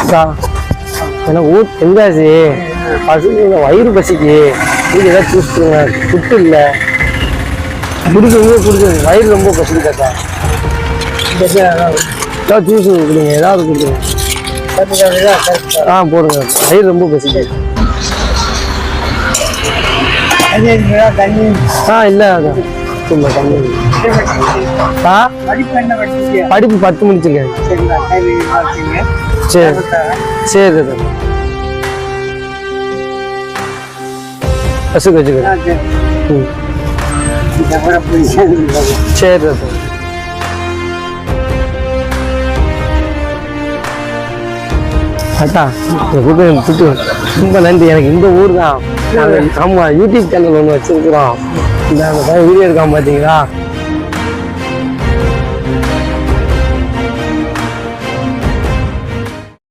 அக்கா எனக்கு ஊர் தெங்காசி பசங்க வயிறு பசிக்கு. நீங்க ஏதாவது ஜூஸ் கொடுங்க துட்டு இல்லை. குடிக்கவே குடிக்க வயிறு ரொம்ப பசிக்குதாக்கா ஏதாவது ஜூஸ் கொடுங்க. ஏதாவது கொடுங்க. ஆ போடுங்க. வயிறு ரொம்ப பசிக்கு ஆ இல்லை படிப்பு பத்து முடிச்சிருக்கேன். சரி. சரி தாத்தா வச்சுக்கிறேன் ம். சரி தாத்தா எனக்கு துட்டு ரொம்ப நன்றி. எனக்கு இந்த ஊர் தான் ஆமாம் யூடியூப் சேனல் ஒன்று வச்சுருக்குறோம். இந்த வீடியோ இருக்கான் பார்த்தீங்களா